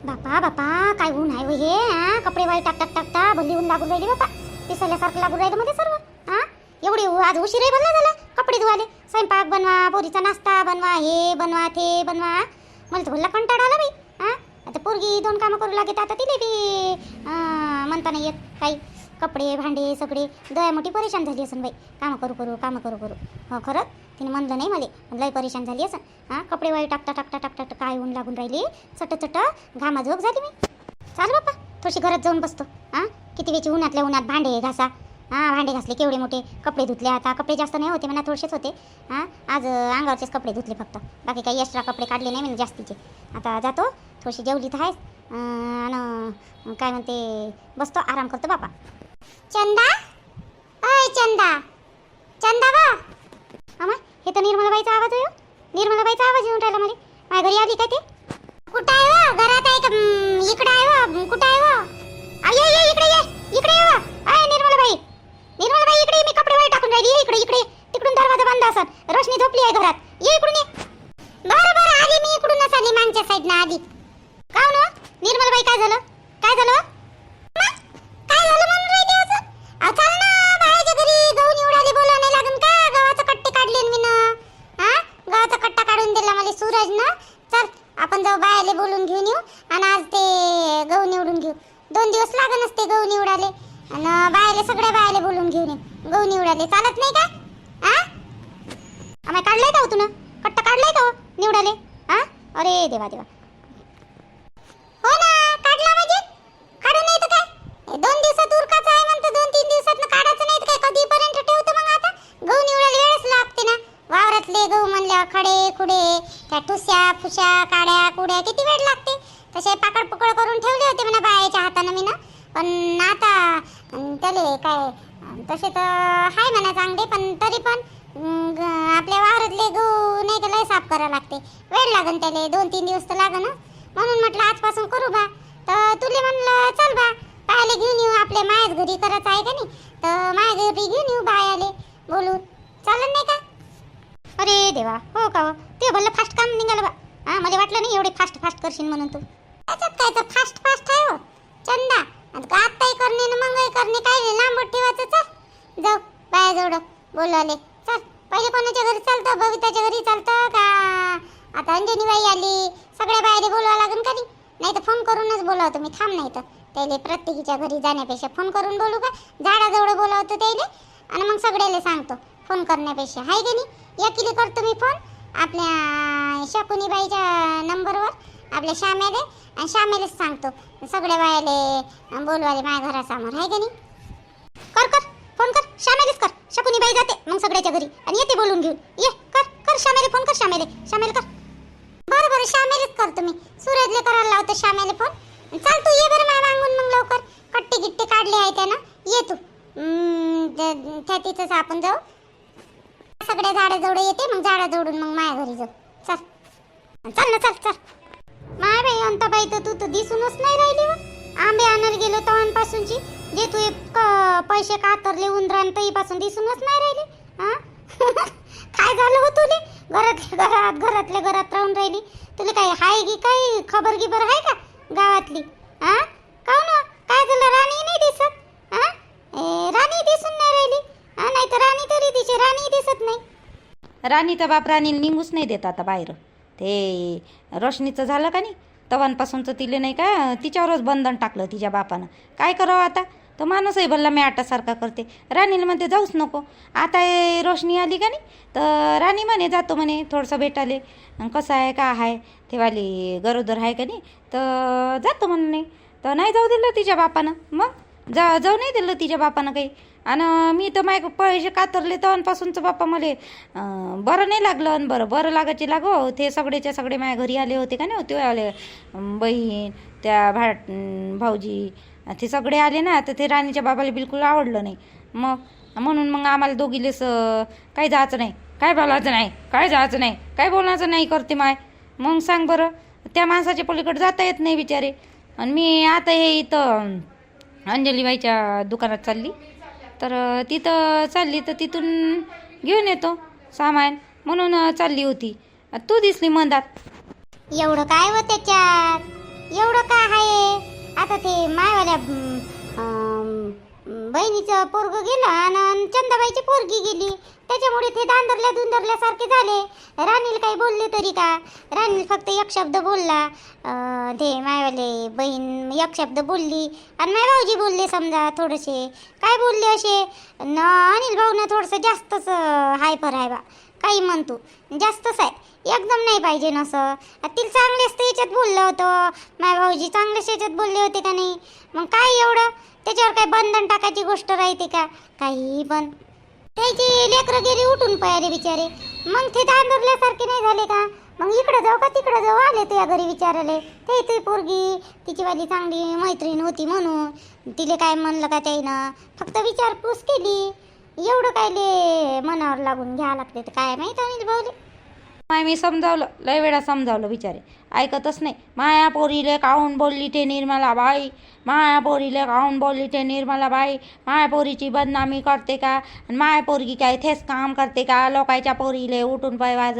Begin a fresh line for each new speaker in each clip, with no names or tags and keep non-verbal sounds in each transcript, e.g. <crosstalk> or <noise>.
बापा बापा काय ऊन आहे हे हा? कपडे वाई टाक टाक टाकता भल्ली ऊन लागून राहिली बापा. पिसल्यासारखं लागून राहिलं मध्ये सर्व हा? एवढी उ- आज उशीरही बनला झाला. कपडे धुवाले. स्वयंपाक बनवा पोरीचा नाश्ता बनवा हे बनवा ते बनवा मला तर भल्ला कंटाळा आला बाई हा? आता पोरगी दोन कामं करू लागेल आता तिले बी म्हणता नाही येत काही. कपडे भांडे सगळे. दया मोठी परेशान झाली असन बाई. कामं करू करू कामं करू करू. हो खरंच? तिने म्हणलं नाही मला. लय परेशान झाली असं हां कपडे वाई टाकता टाकता टाकता काय ऊन लागून राहिली. चट चट घामा झोप झाली मी. चाल बाप्पा थोडीशी घरात जाऊन बसतो. हां किती वेळची उन्हातल्या उन्हात भांडे घासा. हां भांडे घासले केवढे मोठे. कपडे धुतले आता. कपडे जास्त नाही होते म्हणा थोडेसेच होते. हां आज अंगावरचेच कपडे धुतले फक्त. बाकी काही एक्स्ट्रा कपडे काढले नाही म्हणजे जास्तीचे. आता जातो. थोडीशी जेवली तर आहेस आणि काय म्हणते बसतो. आराम करतो बापा चंदा? अय चंदा. चंदा बा. अमा हे तर निर्मलाबाईचा आवाज आहे हो. निर्मलाबाईचा आवाज येऊन राहिला मला माझ्या घरी आली काय ते? कुठं आहे वा घरात आहे का? इकडं आहे हो. कुठं आहे आ, ये ये इकडे ये इकडे ये वा अय निर्मलाबाई निर्मलाबाई इकडे ये, मी कपडे वाई टाकून राहिली ये इकडे इकडे ये. तिकडून दरवाजा बंद असन रोशनी झोपली आहे घरात ये इकडून ये बरं बरं आली मी इकडूनच आली मागच्या साईडनं आली का हो निर्मलाबाई काय झालं काय झालं अम्मा, काय झालं म्हणून राहिली असं अहो, चल ना बाळाच्या घरी गहू निवडाले बोलावं नाही लागन का गव्हाचे कट्टे काढले मी ना हा गव्हाचा कट्टा काढून दिला मला सूरज ना चल आपण जाऊ बायाले बोलून घेऊन येऊ आणि आज ते गहू निवडून घेऊ दोन दिवस लागन असते उडाले निवडाले. आणि बायाले सगळ्या बायले बोलून घेऊन ये. गहू निवडाले चालत नाही का? हा आम्ही काढलाय का हो तुला कट्टा काढलाय का हो निवडाले हा अरे देवा देवा. हो ना काढला म्हणजे? काढू नाही तर काय दोन दिवसात उरकाच आहे म्हणतो दोन तीन दिवसात काढायचं नाही तर काय? कधीपर्यंत ठेवतो मग आता? गहू निवडायला वेळच लागते ना. वावरातले गहू म्हणल्या खडे खुडे त्या ठुस्या फुश्या काड्या कुड्या किती वेळ लागते? तसे पाकड पुकड करून ठेवले होते म्हणा बायाच्या हातानं मी ना. पण आता त्याले काय तसे तर हाय म्हणा चांगले पण तरी पण आपल्या वावरातले गहू नाही तर लय साफ करावं लागते. वेळ लागन त्याले दोन तीन दिवस तर लागन. म्हणून म्हटलं आजपासून करू बा. तर तुले म्हणलं चल बा बायाले घेऊन येऊ आपल्या मायाच घरी करायचं आहे का नाही? तर माया घरी घेऊन येऊ बायाले बोलून. चालेल नाही का? अरे देवा हो का हो? ते भलं फास्ट काम निघालं बा. हा मला वाटलं नाही एवढे फास्ट फास्ट करशील म्हणून तू. त्याच्यात काय तर फास्ट फास्ट आहे हो. चंदा. आता आत्ताही करणे ना मंगही करणे काय नाही, लांबट ठेवायचं चल. जाऊ बाया जोड बोलवले. चल पहिले कोणाच्या घरी चालतं? बबिताच्या घरी चालतं का? आता अंजनी बाई आली. सगळ्या बाहेर बोलवा लागेल का नाही? तर फोन करूनच बोलावतो मी थांब नाही तर त्याले प्रत्येकीच्या घरी जाण्यापेक्षा फोन करून बोलू का? झाडाजवळ बोलावतो त्याले. आणि मग सगळ्याला सांगतो फोन करण्यापेक्षा. हाय की नाही करतो मी फोन आपल्या शकुनीबाईच्या नंबरवर आपल्या श्यामेले आणि श्यामेलेच सांगतो. सगळ्या बायाले बोलवाले माझ्या घरासमोर आहे की नाही कर कर फोन कर श्यामेलेच कर. शकुनीबाई जाते मग सगळ्याच्या घरी. आणि येते बोलून घेऊन. ये कर कर श्यामेले फोन कर श्यामेले. श्यामेले कर. बरं बरं श्यामेलेच करतो मी. सूरजले करायला लावतो श्यामेले फोन. चाल तू ये बरं मला मागून मग लवकर. कट्टे गिट्टे काढले आहे त्यानं. ये तू. त्या- त्या तिथंच आपण जाऊ. सगळ्या झाडाजवळ येते मग झाडाजवळून मग माझ्या घरी जाऊ. चल. चल ना चल चल. माय बाई अंताबाई तर तू तर दिसूनच नाही राहिली व आंबे आणायला गेलो तवांपासूनची. जे तू एक, पैसे कातरले उंदरानपासून दिसूनच नाही राहिली हा? <laughs> काय झालं हो तुले? घरातल्या घरात घरातल्या घरात राहून राहिली. तुला काही हाय की काही खबर गिबर आहे का गावातली? हा? काऊन हो? काय झालं? राणी नाही दिसत हा? ए, राणी दिसून नाही राहिली. हा नाही तर राणी तरी दिसे राणी दिसत नाही.
राणी तर बाप राणी निघूच नाही देत आता बाहेर. ते रोशनीचं झालं का नाही? तवांपासूनचं तिले नाही का? तिच्यावरच बंधन टाकलं तिच्या बापानं. काय करावं आता? तो माणूसही भल्ला मी आटासारखा करते. राणीला म्हणते जाऊच नको. आता रोशनी आली का नाही? तर राणी म्हणे जातो म्हणे थोडंसं भेटाले. कसं आहे का आहे? तेवाली गरोदर आहे का नाही? तर जातो म्हणे. तर नाही जाऊ दिलं तिच्या बापानं. मग? जा जाऊ नाही दिलं तिच्या बापानं काही. आणि मी तर माय पैसे कातरले तेव्हापासूनचं बाप्पा मला बरं नाही लागलं आणि बरं बरं लागायचे लागो ते सगळेच्या सगळे माझ्या घरी आले होते का नाही ते आले. बहीण त्या भा भाऊजी ते सगळे आले ना तर ते राणीच्या बाबाला बिलकुल आवडलं नाही. मग म्हणून मग आम्हाला दोघीलेस काही जायचं नाही. काय बोलायचं नाही काय जायचं नाही काय बोलायचं नाही करते माय. मग सांग बरं त्या माणसाच्या पलीकडे जाता येत नाही बिचारे. आणि मी आता हे इथं अंजलीबाईच्या दुकानात चालली. तर तिथं चालली तर तिथून घेऊन येतो सामान म्हणून चालली होती. तू दिसली मंदात.
एवढं काय व त्याच्यात? एवढं काय ते मायवाल्या बहिणीचं पोरग गेलं आणि चंदाबाईची पोरगी गेली. त्याच्यामुळे ते दांदरल्या दुंदरल्यासारखे झाले. राणीला काही बोलले तरी का? राणीला फक्त एक शब्द बोलला. ते मायवाले बहीण एक शब्द बोलली आणि माय भाऊजी बोलले समजा थोडेसे. काय बोलले असे? न अनिल भाऊनं थोडंसं जास्तच हायपर आहे बा. काही म्हणतो जास्तच आहे. एकदम नाही पाहिजे नसं तिला चांगलेच तर याच्यात बोललं होतं. माय भाऊजी चांगलेच याच्यात बोलले होते का नाही? मग काय एवढं? त्याच्यावर काय बंधन टाकायची गोष्ट राहते का? काही पण. त्याची लेकरं गेली उठून पयाले बिचारे. मग ते दांदरल्यासारखे नाही झाले का? मग इकडं जाऊ का तिकडं जाऊ? आले तुझ्या घरी विचारले ते ती पोरगी तिची वाली चांगली मैत्रीण होती म्हणून. तिले काय म्हणलं का त्याईनं? फक्त विचारपूस केली. एवढं काय ले मनावर लागून घ्या लागते तर काय माहीत अनिल भाऊले?
माय मी समजावलं. लय वेळा समजावलं बिचारे. ऐकतच नाही. माया पोरीले काहून बोलली ते निर्मला बाई? माया पोरीले काहून बोलली ते निर्मला बाई? माया पोरीची बदनामी करते का? आणि माया पोरगी काय थेच काम करते का? लोकांच्या पोरीले उठून पाय वाज.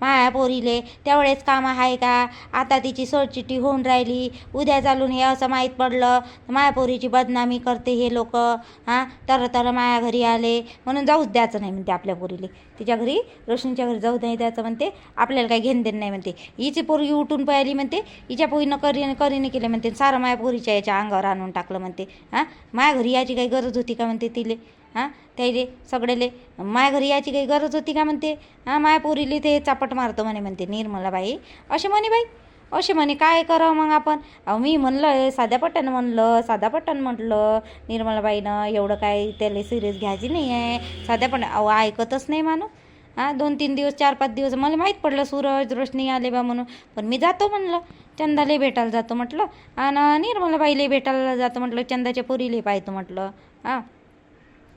माया पोरीले तेवढेच काम आहे का? आता तिची सोडचिटी होऊन राहिली. उद्या चालून हे असं माहीत पडलं. माया पोरीची बदनामी करते हे लोक. हां? तर तर माया घरी आले. म्हणून जाऊच द्यायचं नाही म्हणते आपल्या पोरीले. तिच्या घरी रोशनीच्या घरी जाऊ नाही द्यायचं म्हणते. आपल्याला काही घेणं देणं नाही म्हणते. हिची पोरगी उठून पाहिली म्हणते हिच्या पोरीनं करीने करीने केले म्हणते सारं माया पोरीच्या याच्या अंगावर आणून टाकलं म्हणते. हां? माया घरी याची काही गरज होती का म्हणते तिले? हां? त्याले सगळेले माया घरी याची काही गरज होती का म्हणते? हां? माया पोरीले ते चापट मारतो म्हणे म्हणते निर्मलाबाई असे म्हणे बाई. असे म्हणे काय करावं मग आपण? अहो मी म्हणलं साध्या पट्ट्यानं म्हणलं साध्या पट्ट्यानं म्हटलं. निर्मलाबाईनं एवढं काय त्याला सिरियस घ्यायची नाही आहे साध्या पण अहो ऐकतच नाही माणूस. हां दोन तीन दिवस चार पाच दिवस. मला माहीत पडलं सूरज रोशनी आले बा म्हणून. पण मी जातो म्हणलं. चंदाले भेटायला जातो म्हटलं. आणि निर्मलाबाईले भेटायला जातो म्हटलं. चंदाच्या पोरीले पाहतो म्हटलं. हां.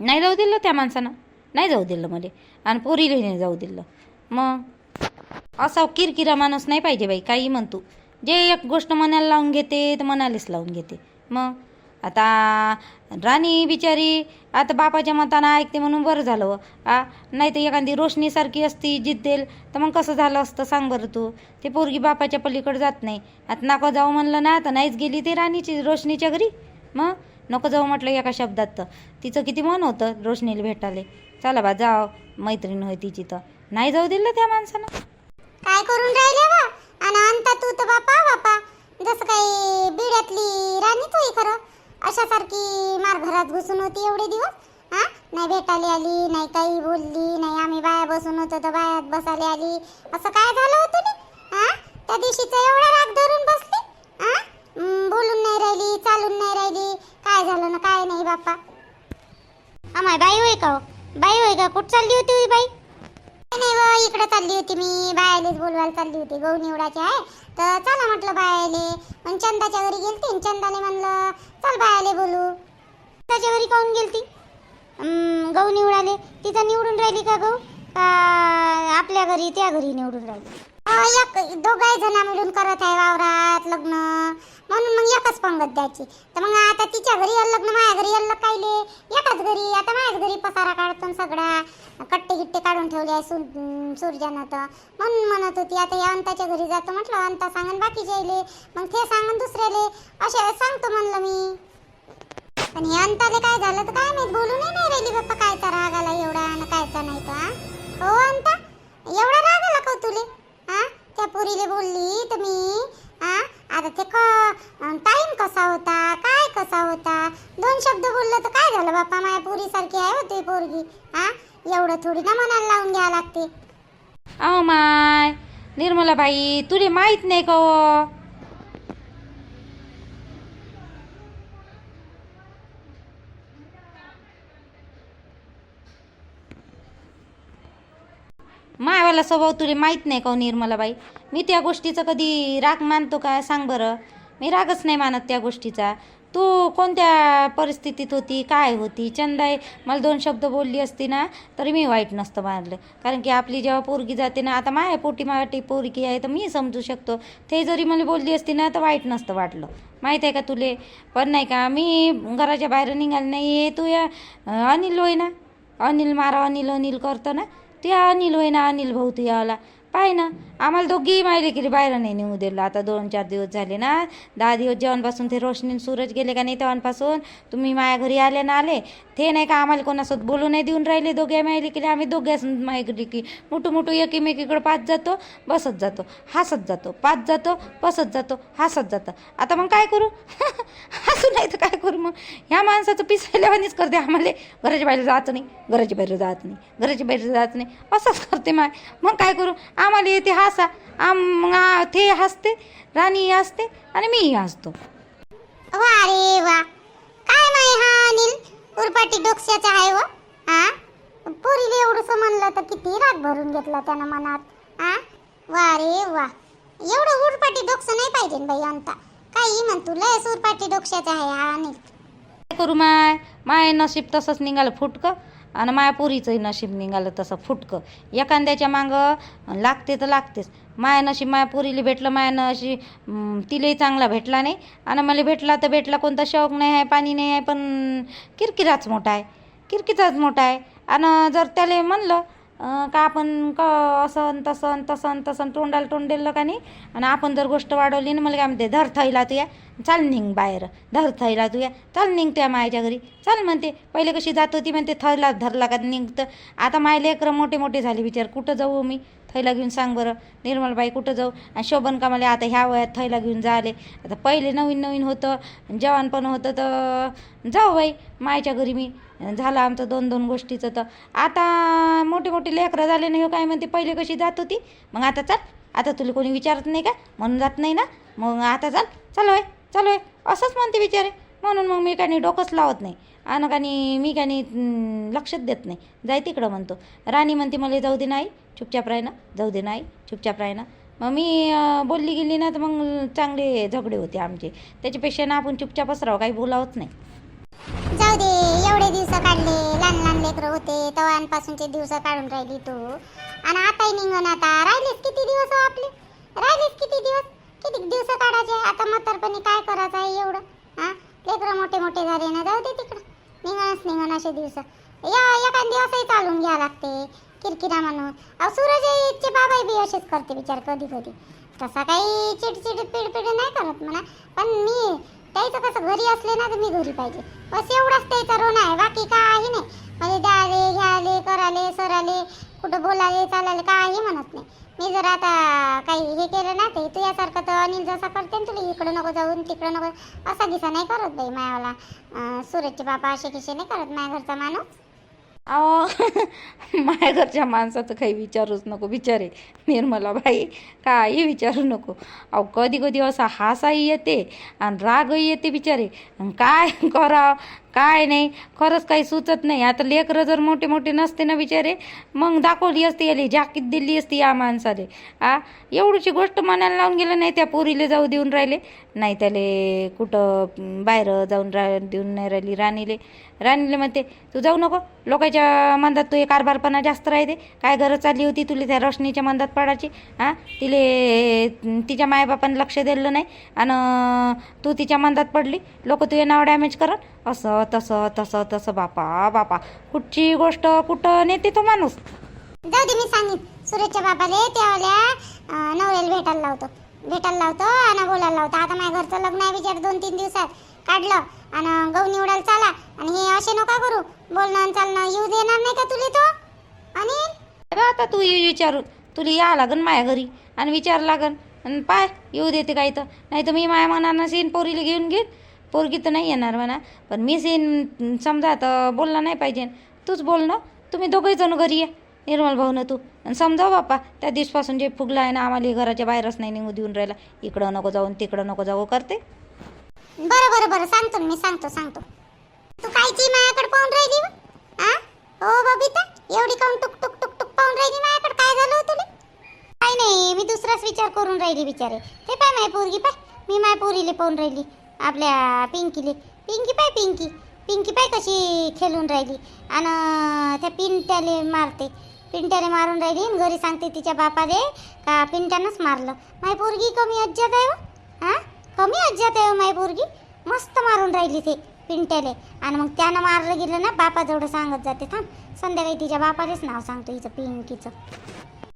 नाही जाऊ दिलं त्या माणसानं. नाही जाऊ दिलं मला. आणि पोरीले नाही जाऊ दिलं. मग? असा किरकिरा माणूस नाही पाहिजे बाई. काही म्हणतो. जे एक गोष्ट मनाला लावून घेते तर मनालीच लावून घेते. मग? आता राणी बिचारी आता बापाच्या मतानं ऐकते म्हणून बरं झालं हो. आ नाही तर एखादी रोशनीसारखी असती जिद्देल तर मग कसं झालं असतं सांग बरं तू. ते पोरगी बापाच्या पलीकडे जात नाही. आता नको जाऊ म्हणलं ना तर नाहीच गेली ते राणीची रोशनीच्या घरी. मग? नको जाऊ म्हटलं एका शब्दात. तर तिचं किती मन होतं रोशनीला भेटाले चला बा जाओ मैत्रीण होय तिची तर. नाही जाऊ दिलं त्या माणसानं?
काय करून राहिले बा? आणि आणता तू तर बापा बापा. जसं काही बिड्यातली राणी तू खरं. अशासारखी मार घरात घुसून होती एवढे दिवस हा? नाही भेटायला आली नाही काही बोलली नाही आम्ही बाया बसून होतो तर बायात बसायला आली. असं काय झालं होतं नी हा? त्या दिवशीचा एवढा राग धरून बसली? हा? बोलून नाही राहिली चालून नाही राहिली. काय झालं ना काय नाही बाप्पा. आम्हाला बाई होय का हो? बाई होय का? कुठं चालली होती बाई? नाही व इकडे चालली होती मी. बायालेच बोलवायला चालली होती. गहू निवडायची आहे. तर चला म्हटलं बायाले. मग चंदाच्या घरी गेलती. आणि चंदाने म्हणलं चल बायाले बोलू. चंदाच्या घरी काऊन गेलती? गहू निवडाले. तिथं निवडून राहिली का गहू? का आपल्या घरी त्या घरी निवडून राहिली? एक दोघाही जण मिळून करत आहे वावरात लग्न. म्हणून मग एकच पंगत द्यायची. तर मग आता तिच्या घरी आलं लग्न माझ्या घरी आलं कायले? एकाच घरी आता माझ्याच घरी पसारा काढतो सगळा. कट्टे गिट्टे काढून ठेवले आहे सूर सूर्यानं तर. म्हणून म्हणत होती आता या अंताच्या घरी जातो म्हटलं अंता सांगन बाकीच्या आले मग ते सांगन दुसऱ्याले. असे सांगतो म्हणलं मी. पण हे अंताले काय झालं तर काय माहीत बोलूनही नाही थोडी ना मनाला लावून घ्यावं लागते.
अहो माय निर्मला बाई तुले माहीत नाही का हो? मायवाला स्वभाव तुले माहीत नाही का हो निर्मलाबाई? मी त्या गोष्टीचा कधी राग मानतो का? सांग बरं. मी रागच नाही मानत त्या गोष्टीचा. तू कोणत्या परिस्थितीत होती? काय होती? चंदाई मला दोन शब्द बोलली असती ना तरी मी वाईट नसतं मानलं. कारण की आपली जेव्हा पोरगी जाते ना आता माया पोटी माटी पोरगी आहे तर मी समजू शकतो. ते जरी मला बोलली असती ना तर वाईट नसतं वाटलं. माहीत आहे का तुले? पण नाही का मी घराच्या बाहेर निघाले नाही तू या अनिल होय ना? अनिल मारा अनिल अनिल करतो ना? ते अनिल होय ना अनिल भाऊ तू याला. पाय ना. आम्हाला दोघीही माहिले की बाहेर नाही नेऊ दिलं. आता दोन चार दिवस झाले ना. दहा दिवस जेवणपासून ते रोशनी सूरज गेले का नाही तेव्हापासून. तुम्ही माझ्या घरी आले ना आले. ते नाही का आम्हाला कोणासोबत बोलू नाही देऊन राहिले. दोघे माहिले की आम्ही दोघे माझ्या की मोठू मोठू एकीमेकीकडे पाच जातो बसत जातो हसत जातो पाच जातो बसत जातो हसत जातो. आता मग काय करू? <laughs> हसू नाही तर काय करू मग? ह्या माणसाचं पिसायल्यावानीच करते आम्हाला. घराच्या बाहेर जात नाही घराच्या बाहेर जात नाही घराच्या बाहेर जात नाही. असंच करते माय मग काय करू? आम्हाला येते हसा आम ते हसते राणी हसते आणि मीही हसतो.
वा रे वा. काय नाही हा अनिल? उरपाटी डोक्याचा आहे व. हा पोरीले एवढंसं म्हणलं तर किती राग भरून घेतला त्यानं मनात. हा वा रे वा. एवढं उरपाटी डोकसं नाही पाहिजे बाई अंता. काही म्हण तू लय उरपाटी डोक्याचा आहे हा अनिल.
करू माय? माय नशीब तसंच निघालं फुटकं. आणि माया पुरीचंही नशीब निघालं तसं फुटकं. एखाद्याच्या मागं लागते तर लागतेच. माया नशीब माया पुरीला भेटलं माया नशी तिलाही चांगला भेटला नाही. आणि मला भेटला तर भेटला कोणता शौक नाही आहे पाणी नाही आहे पण किरकिराच मोठा आहे. किरकिराच मोठा आहे. आणि जर त्याला म्हणलं का आपण क असं तसं तसं तसं तोंडाला तोंड दिलं का नाही? आणि आपण जर गोष्ट वाढवली ना मला काय म्हणते धर थैला तुया चाल निघ बाहेर धर थैला तुया चाल निघ तुया मायाच्या घरी चाल म्हणते पहिले कशी जात होती म्हणते थैला धरला का निघतं? आता माय लेकरं मोठे मोठे झाले विचार कुठं जाऊ मी? थैला घेऊन सांग बरं. निर्मलबाई कुठं जाऊ? आणि शोभन का मला आता ह्या वयात थैला घेऊन जाले. आता पहिले नवीन नवीन होतं जवानपण होतं तर जाऊ बाई मायच्या घरी मी. झालं आमचं दोन दोन गोष्टीचं तर. आता मोठे मोठे लेकरं झाले नाही हो काय म्हणते पहिले कशी जात होती? मग आता चाल आता तुला कोणी विचारत नाही का? म्हणून जात नाही ना? मग आता चाल चालू आहे चालू आहे असंच म्हणते विचारे म्हणून मग मी काही डोकंच लावत नाही. आणि काही मी काही लक्षच देत नाही. जाय तिकडं म्हणतो. राणी म्हणते मला जाऊ दे नाही चुपचाप राही ना जाऊ दे नाही चुपचाप राही ना. मग मी बोलली गेली ना तर मग चांगले झगडे होते आमचे. त्याच्यापेक्षा ना आपण चुपचापच राहू काही बोलावत नाही.
जाऊ दे एवढे दिवस काढले लहान लहान लेकरं होते तवांपासूनचे दिवस काढून राहिली तू. आणि आताही निघून आता राहिलेच किती दिवस हो आपले? राहिलेच किती दिवस? किती दिवस काढायचे? आता म्हातारपणी काय करायचं आहे एवढं? हा? लेकरं मोठे मोठे झाले ना जाऊ दे तिकडं. निघणच निघण असे दिवस. या एखाद दिवसही चालून घ्या लागते. किरकिरा म्हणून. अहो सूरजचे बाबाई बी असेच करते विचार कधी कधी तसा काही चिडचिड पिडपिड नाही करत म्हणा. पण मी त्याचं कसं घरी असले ना तर मी घरी पाहिजे. बस एवढंच त्याचा ऋण आहे बाकी काही नाही. म्हणजे द्याले घ्याले कराले सराले कुठं बोलाले चालाले काही म्हणत नाही. मी जर आता काही हे केलं ना ते तुझ्यासारखं तर अनिल जसा करते ना तुला इकडं नको जाऊन तिकडं नको. असा दिसा नाही करत बाई मायावाला. सूरजचे बाबा असे किसे नाही करत माझ्या घरचा माणूस.
अहो <laughs> माझ्या घरच्या माणसाचं काही विचारूच नको बिचारे निर्मला बाई काही विचारू नको. अहो कधी कधी असा हासाही येते आणि रागही येते बिचारे. काय <laughs> करावं? काय नाही खरंच काही सुचत नाही. आता लेकरं जर मोठे मोठे नसते ना बिचारे मग दाखवली असती याली जाकीत दिली असती या माणसाले. आ? एवढीची गोष्ट मनाला लावून गेलं नाही त्या पोरीले जाऊ देऊन राहिले. नाही त्याले कुठं बाहेर जाऊन रा देऊन नाही राहिली राणीले. राणीले म्हणते तू जाऊ नको लोकांच्या मंदात तू हे कारभारपणा जास्त राहते. काय गरज चालली होती तुला त्या रोशनीच्या मंदात पडायची? हां तिले तिच्या मायबापानं लक्ष दिलं नाही. आणि तू तिच्या मंदात पडली. लोक तुझे नाव डॅमेज करत असं तसं तसं तसं बापा बापा. कुठची गोष्ट कुठं नेते तो माणूस?
जाऊ दे मी सांगिन. सूरजच्या बाबाले त्यावाल्या नवऱ्याला भेटायला लावतो. भेटायला लावतो आणि बोलायला लावतो. आता माझ्या घरचं लग्न आहे विचार दोन तीन दिवसात. काढलं आणि गहू निवडायला चाला. आणि हे असे नका करू. बोलणं चालणं येऊ देणार नाही का तुले तो? आणि
आता तू ये विचारू. तुला या लागन माझ्या घरी. आणि विचार लागन. आणि पाय येऊ देते काही तर. नाही तर मी माझ्या मनानं सीन पोरीला घेऊन घेईन. पोरगी तर नाही येणार म्हणा. पण मीच येईन समजा तर बोलला नाही पाहिजे. तूच बोल ना. तुम्ही दोघंही जण घरी ये. निर्मल भाऊ ना तू. आणि समजाव बापा त्या दिवसपासून जे फुगला आहे ना आम्हाला घराच्या बाहेरच नाही निघू देऊन राहिला. इकडं नको जाऊन तिकडं नको जाऊ हो करते?
बरं बरं बरं. सांगतो मी सांगतो सांगतो. तू कायची माझ्याकडे पाहून राहिली आ? हो बबिता. एवढी काऊन टुक टुक टुक टुक पाहून राहिली माझ्याकडे काय झालं होतं तुला? काय नाही मी दुसराच विचार करून राहिली बिचारे. ते पाय माय पोरगी पाय. मी माय पोरीले पाहून राहिली. आपल्या पिंकीले. पिंकी पाय पिंकी. पिंकी पाय कशी खेळून राहिली. आणि त्या पिंट्याले मारते. पिंट्याने मारून राहिली आणि घरी सांगते तिच्या बापाले का पिंट्यानंच मारलं. माय पोरगी कमी अज्जात आहे हो. हां. हा कमी अज्जात आहे हो माय पोरगी. मस्त मारून राहिली ते पिंट्याले. आणि मग त्यानं मारलं गेलं ना बापाजवळ सांगत जाते थांब. संध्याकाळी तिच्या बापालेच नाव सांगतो हिचं पिंकीचं.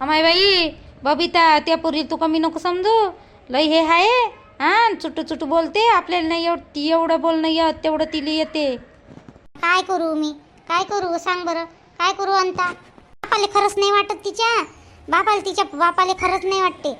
अमाय बाई बबिता त्या पोरी तू कमी नको समजू. लई हे आहे हा चुटू चुटू बोलते आपल्याला नाही एव एवढं बोलणं येत तेवढं तिला येते.
काय करू मी? काय करू? सांग बरं. काय करू अंता? बापाले खरंच नाही वाटत तिच्या? बापाला तिच्या बापाले खरंच नाही वाटते.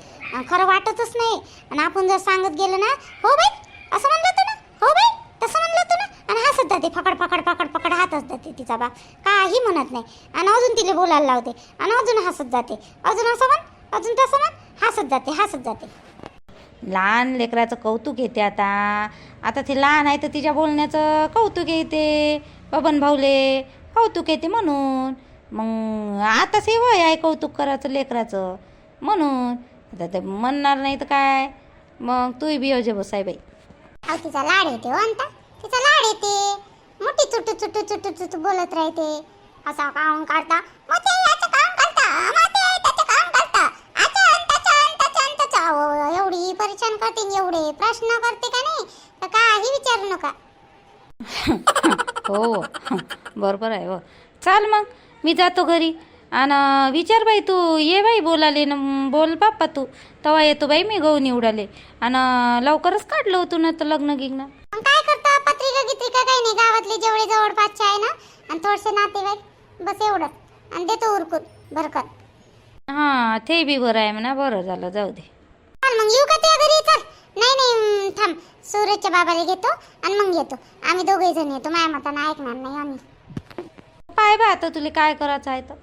खरं वाटतच नाही. आणि आपण जर सांगत गेलं ना हो बाई असं म्हणलं होतं ना? हो बाई तसं म्हणलं होतं ना? आणि हसत जाते फकड फकड पकड पकड हातच जाते तिचा बाप. काही म्हणत नाही. आणि अजून तिला बोलायला लावते. आणि अजून हसत जाते. अजून असं म्हण अजून तसं म्हण हसत जाते हसत जाते.
लहान लेकराचं कौतुक येते आता. आता ते लहान आहे तर तिच्या बोलण्याचं कौतुक येते. बबन भाऊले कौतुक येते म्हणून. मग आताच हे वय आहे कौतुक करायचं लेकराचं म्हणून. आता ते म्हणणार नाही तर काय? मग तूही बियोजे बसाय बाई
अहो तिचा लाड येते हो अंता. तिचा लाड येते. मोठी चुटू चुटू चुटू चुटू बोलत राहते. असं काम करता मग ते याचं काम करता मग ते त्याचं काम करता अच्छा अंताचा अंताचा अंताचा एवढी परेशान करते एवढे? प्रश्न करते का नाही? तर काही विचारू नका.
हो बरोबर आहे हो. चाल मग मी जातो घरी. आणि विचार बाई तू ये बाई बोलाले न बोल बाप्पा तू. तेव्हा येतो बाई मी गहू निवडाले. आणि लवकरच काढलं होतं ना तर लग्न गिग्न.
काय करता पत्रिका गित्रिका काही नाही गावातले जेवढे जवळपासचे आहे ना? आणि थोडसे नातेवाईक बस एवढं आणि देतो उरकून बरकत
हां ते बी बरं आहे म्हणा बरं झालं जाऊ दे.
चल मग येऊ का त्या घरी? चल. नाही नाही थांब. सूरजच्या बाबाला घेतो आणि मग येतो. आम्ही दोघे जण येतो. माझ्या मतानं ऐकणार नाही आम्ही.
पाय बा आता तुला काय करायचं आहे तर.